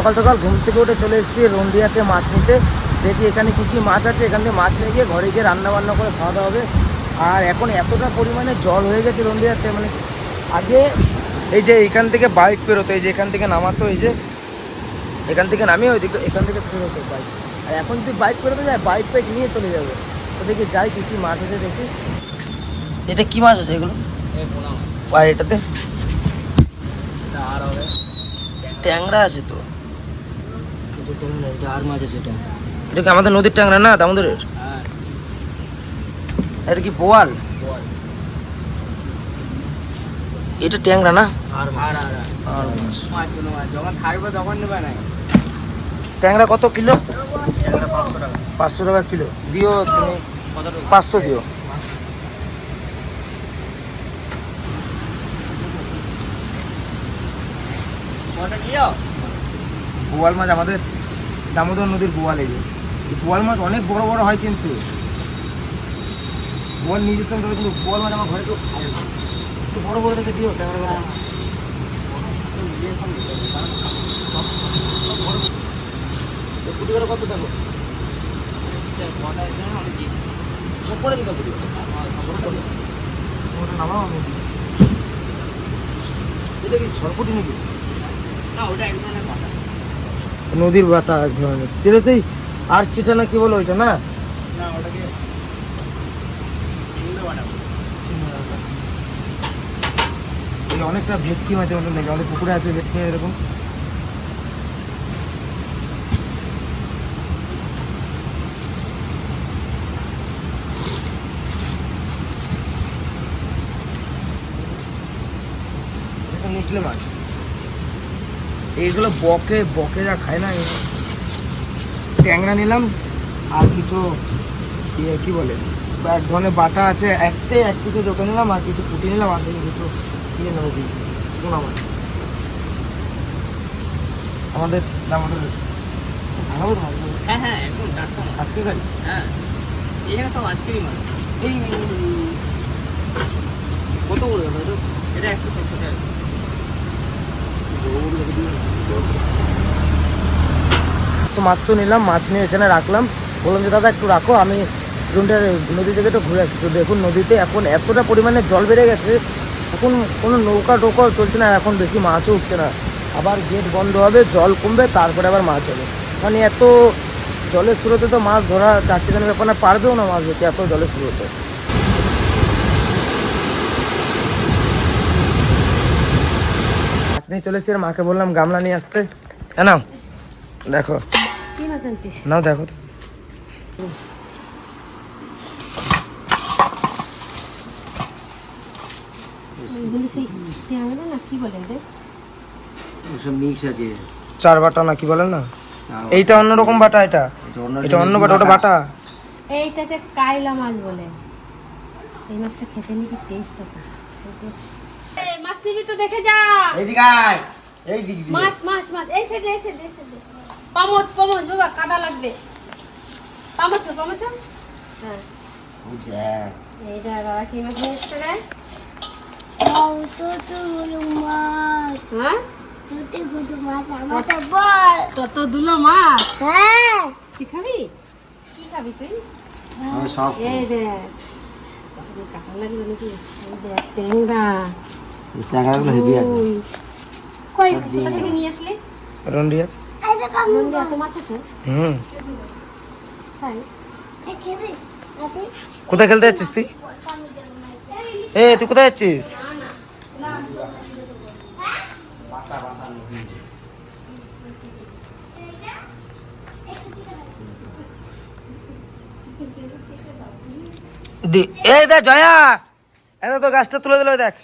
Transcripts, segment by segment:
সকাল সকাল ঘুম থেকে উঠে চলে এসেছি রন্ডিয়াতে মাছ নিতে। দেখি এখানে কী কী মাছ আছে এখান থেকে মাছ নিয়ে গিয়ে ঘরে গিয়ে রান্না বান্না করে খাওয়া দাওয়া হবে। আর এখন এতটা পরিমাণে জল হয়ে গেছে রন্ডিয়াতে মানে আগে এই যে এখান থেকে বাইক বেরোতো এই যে এখান থেকে নামাতো এই যে এখান থেকে নামিয়ে ওই দিকে এখান থেকে বেরোতো বাইক আর এখন যদি বাইক বেরোতে যায় বাইক বাইক নিয়ে চলে যাবে। তো দেখি যাই কী কী মাছ আছে দেখি। এটা কী মাছ আছে এগুলো? আর এটাতে? ট্যাংরা আছে তো। আর মাছ আছে এটা এটা কি আমাদের নদীর ট্যাংরা না? দামোদরের হ্যাঁ। এটা কি বোয়াল? এটা ট্যাংরা না? আর আর আর আর। মাছ। মাছ জন্য মাছ। যখন থাকবে তখন নেবে না। ট্যাংরা কত কিলো? এটা পাঁচশো টাকা। পাঁচশো টাকা কিলো। দিও তুমি। পাঁচশো দিও। বোয়াল মাছ আমাদের। দামোদর নদীর বোয়াল এই বোয়াল মাছ অনেক বড় বড় হয় কিন্তু। বোয়াল নিয়ে যেতাম তবে কিন্তু বোয়াল মাছ আমার ঘরে কেউ খায় না। একটু বড় বড় দেখে দিও করে কত দেখো? করে দিতে নামাও এটা কি সরপুটি নাকি? না, ওটা এক ধরনের কটা নদীর বাটা এক ধরনের। চেলে সেই আর চিটা না কি বলো ওইটা না? অনেকটা ভেটকি মাছের মতন দেখে অনেক পুকুরে আছে ভেটকি এরকম। নিকলে মাছ। এইগুলো বকে বকে যা খায় না ট্যাংরা নিলাম আর কিছু ইয়ে কি বলে এক ধরনের বাটা আছে একটাই এক পিসে দোকান নিলাম আর কিছু পুটি নিলাম আর কিছু কিনে নেব আমার আমাদের আমাদের ভালো। হ্যাঁ হ্যাঁ একদম টাটকা আজকে গাড়ি? হ্যাঁ এখানে সব আজকেরই মাছ এই কত করে এটা একশো সত্তর টাকা। তো মাছ তো নিলাম, মাছ নিয়ে এখানে রাখলাম। বললাম যে, দাদা, একটু রাখো, আমি রুমটার নদী থেকে একটু ঘুরে আসছি তো দেখুন, নদীতে এখন এতটা পরিমাণে জল বেড়ে গেছে, এখন কোনো নৌকা টোকাও চলছে না এখন বেশি মাছও উঠছে না। আবার গেট বন্ধ হবে, জল কমবে, তারপরে আবার মাছ হবে। মানে এত জলের স্রোতে তো মাছ ধরা চারটে দিনের ব্যাপার না, পারবেও না মাছ ধরতে, এত জলের স্রোতে। নিয়ে চলে এসেছি আর মাকে বললাম গামলা নিয়ে আসতে। হ্যাঁ নাও দেখো। কি নাও দেখো। চার বাটা না কি বলেন না? এইটা অন্যরকম বাটা এটা। এটা অন্য বাটা ওটা বাটা। এইটাকে কায়লা মাছ বলে। এই মাছটা খেতে নাকি টেস্ট আছে। মাছ নিবি তো দেখে যা। এইদিকে আয়। এই দিক দিয়ে। মাছ মাছ মাছ। এই সাইডে এই সাইডে এই সাইডে। পামচ পামচ বাবা কাদা লাগবে। পামচ পামচ। হ্যাঁ। এই যা বাবা কি মাছ নিয়ে এসছে রে? হ্যাঁ? কত দুলো মাছ। কি খাবি? কি খাবি তুই? এই দেখ। কাঁচা নাকি? দেখ ট্যাংরা। এই ট্যাংরাগুলো হেভি আছে কই কোথা থেকে নিয়ে আসলি রন্ডিয়া নন্দী এত মাছ আছে হুম তাই কোথায় খেলতে যাচ্ছিস তুই এ তুই কোথায় যাচ্ছিস দি এই দেখ জয়া! এটা তো গাছটা তুলে দিল দেখ।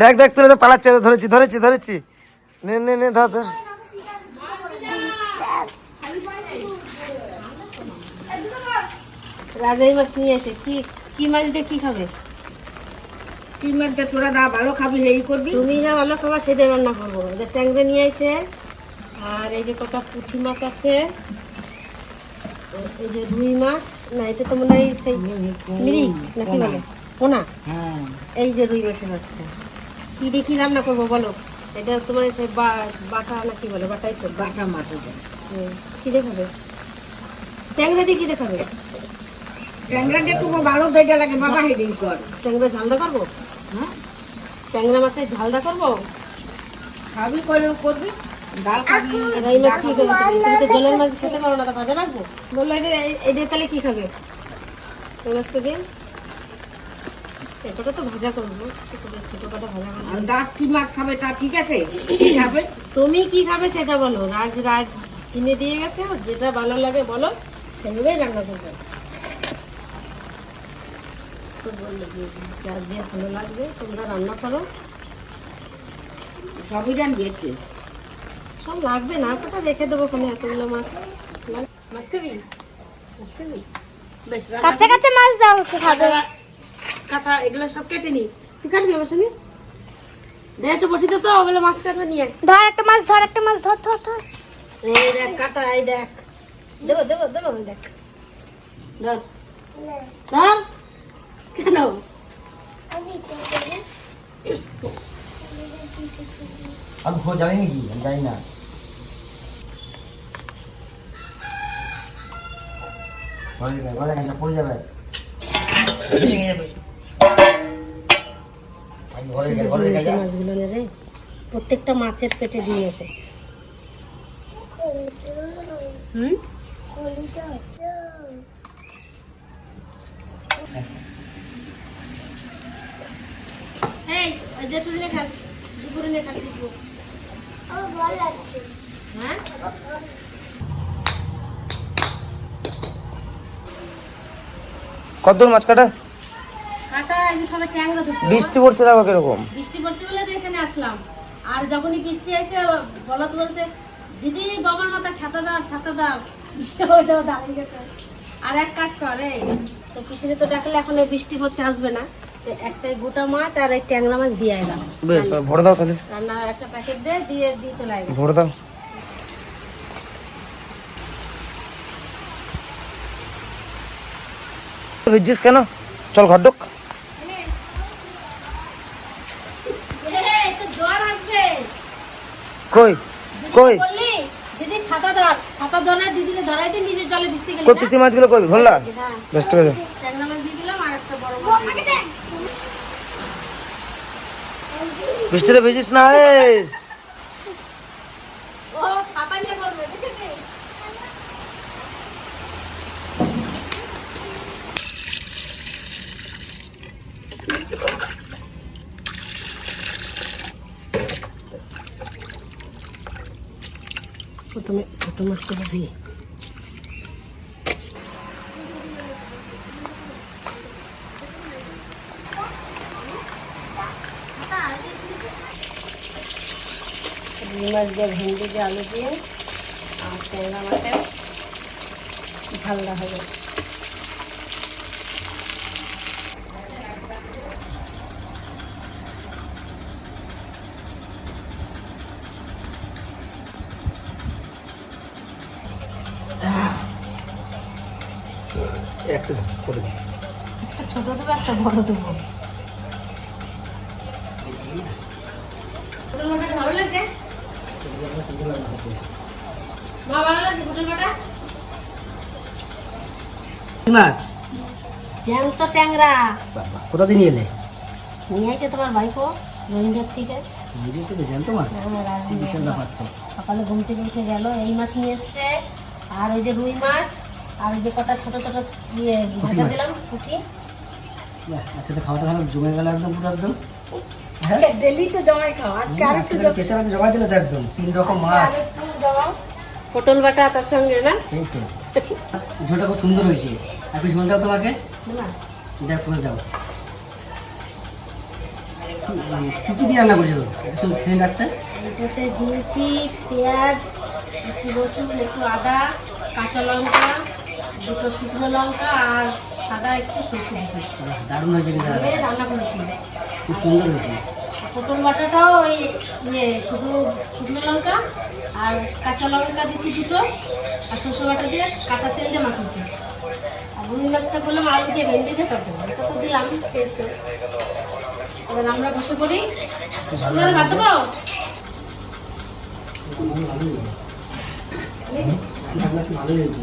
দেখ দেখ তুলে দে, পালাচ্ছে ধরেছি ধরেছি ধরেছি। নে নে নে ধর ধর। রাজাই মাছ নিয়ে আছে কি কি মাছ দিয়ে কি খাবে? কি মাছটা তোরা দা ভালো খাবি এই করবি। তুমি যা ভালো খাবার সেটাই রান্না করব। যে ট্যাংরা নিয়ে আছে আর এই যে কটা পুঁটি মাছ আছে এই যে রুই মাছ না এটা তো মনে হয় সেই মিরিক নাকি বলে? পোনা? হ্যাঁ। এই যে রুই মাছের বাচ্চা। কি দিয়ে কি রান্না করব বলো? এটা তোমার সে বাটা না কি বলে? বাটাই তো। বাটা দেয়। হুম। কি দেখাবে? ট্যাংরা দিয়ে কি দেখাবে? ট্যাংরাকে একটু ভালো ভেজা লাগে বাবা হেডিং কর ট্যাংরা ঝালদা করব? হ্যাঁ? ট্যাংরা মাছের ঝালদা করব? খাবি করে করবি? ডাল খাবি। এই মাছ কি করব তুমি? তুমি তো জলের মাছ খেতে পারো না তো ভাজা রাখব বলল এটা এটা তাহলে কি খাবে? এই মাছটা দিয়ে? এটাটা তো ভাজা করব ছোটো কাটা ভাজা করব আর দাস কি মাছ খাবে তা ঠিক আছে? খাবে? তুমি কি খাবে সেটা বলো। রাজ রাজ কিনে দিয়ে গেছে যেটা ভালো লাগে বলো সেভাবেই রান্না করবে। তো বলল যা দিয়ে ভালো লাগবে তোমরা রান্না করো। সবই একটু সব লাগবে না কটা রেখে দেবো ওখানে এতগুলো মাছ। মাছ খাবি? মাছ খাবি? বেশ কাঁচা কাঁচা মাছ দাও খাবে। কাটা এগুলো সব কেটে নি। তুই কাটবি আমার সঙ্গে? দেখ একটু বসিতে তো বলে মাছ কাটবে নিয়ে ধর একটা মাছ ধর একটা মাছ ধর ধর ধর। এই দেখ কাটা এই দেখ। দেবো দেবো দেবো দেখ। ধর। ধর। কেন? আমি জানি নাকি আমি জানি না। ঘরে গেলে ঘরে গেলে পড়ে যাবে। মাছগুলো রে? প্রত্যেকটা মাছের পেটে দিয়েছে হুম? দুপুর হ্যাঁ? কত মাছ কাটা কাটা এই যে সবাই ট্যাংরা ধরছে বৃষ্টি পড়ছে দেখো কীরকম। বৃষ্টি পড়ছে বলে তো এখানে আসলাম। আর যখনই বৃষ্টি আছে বলত বলছে দিদি বাবার মাথায় ছাতা দাও ছাতা দাও। ওইটাও দাঁড়িয়ে গেছে। আর এক কাজ করে তো তো ডাকলে এখন এই বৃষ্টি পড়ছে আসবে না। একটাই গোটা মাছ আর এই ট্যাংরা মাছ দিয়ে এলাম বেশ ভরে দাও তাহলে। রান্না একটা প্যাকেট দিয়ে দিয়ে দিয়ে চলে আসবে ভরে দাও। কেন? চল ঘর ঢোক তো জ্বর আসবে কই? কই? দিদি ছাতা ধর ছাতা ধরে দিদিকে ধরাই দিন নিজে জলে ভিজতে গেলি কই পিসি মাছগুলো কই? ভোলা বেস্ট করে ট্যাংরা মাছ দিয়ে দিলাম আর একটা বড় মাছ বৃষ্টিতে ভিজিস না এ ও ছাতা নিয়ে করবে দেখেছিস প্রথমে ছোট মাছগুলো রুই মাছ দিয়ে ভেন্ডি দিয়ে আলু দিয়ে আর ট্যাংরা মাছের ঝালদা হবে। একটা করে দিই একটা ছোট দেবো একটা বড় দেবো। ভালো লাগছে? মা ভালো লাগছে পটল বাটা মাছ? জ্যান্ত ট্যাংরা কোথা দিয়ে নিয়ে এলে? নিয়ে তোমার ভাইপো রবীন্দ্র থেকে। নিজে থেকে জ্যান্ত মাছ? হ্যাঁ, বিশাল ব্যাপার সকালে ঘুম থেকে উঠে গেল এই মাছ নিয়ে এসছে। আর ওই যে রুই মাছ আর যে কটা ছোট ছোট ইয়ে ভাজা। দিলাম পুঁটি। বাহ, আজকে খাওয়াটা খারাপ জমে গেল একদম পুরো একদম? হ্যাঁ? ডেলি তো জমাই খাও আজকে আর একটু জমা- প্রেশার জমা দিলে তো একদম তিন রকম মাছ। পটল বাটা তার সঙ্গে না? সেই তো। ঝোলটা খুব সুন্দর হয়েছে। দাও তোমাকে? না। দেখ করে দাও। কি কি কি দিয়ে রান্না করেছ শুধু আসছে এটাতে দিয়েছি পেঁয়াজ একটু রসুন একটু আদা কাঁচা লঙ্কা দুটো শুকনো লঙ্কা আর সাদা একটু সরষে দিয়েছি দারুণ হয়েছে রান্না করেছি। খুব সুন্দর হয়েছে। পটল বাটাটাও ওই ইয়ে শুধু শুকনো লঙ্কা আর কাঁচা লঙ্কা দিচ্ছি দুটো আর সরষে বাটা দিয়ে কাঁচা তেল দিয়ে মাখিয়েছি। আর রুই মাছটা বললাম আলু দিয়ে ভেন্ডি দিয়ে তখন এটা তো দিলাম খেয়েছে। এবার আমরা বসে পড়ি। তোমরা ভাত পাও ভালো হয়েছে।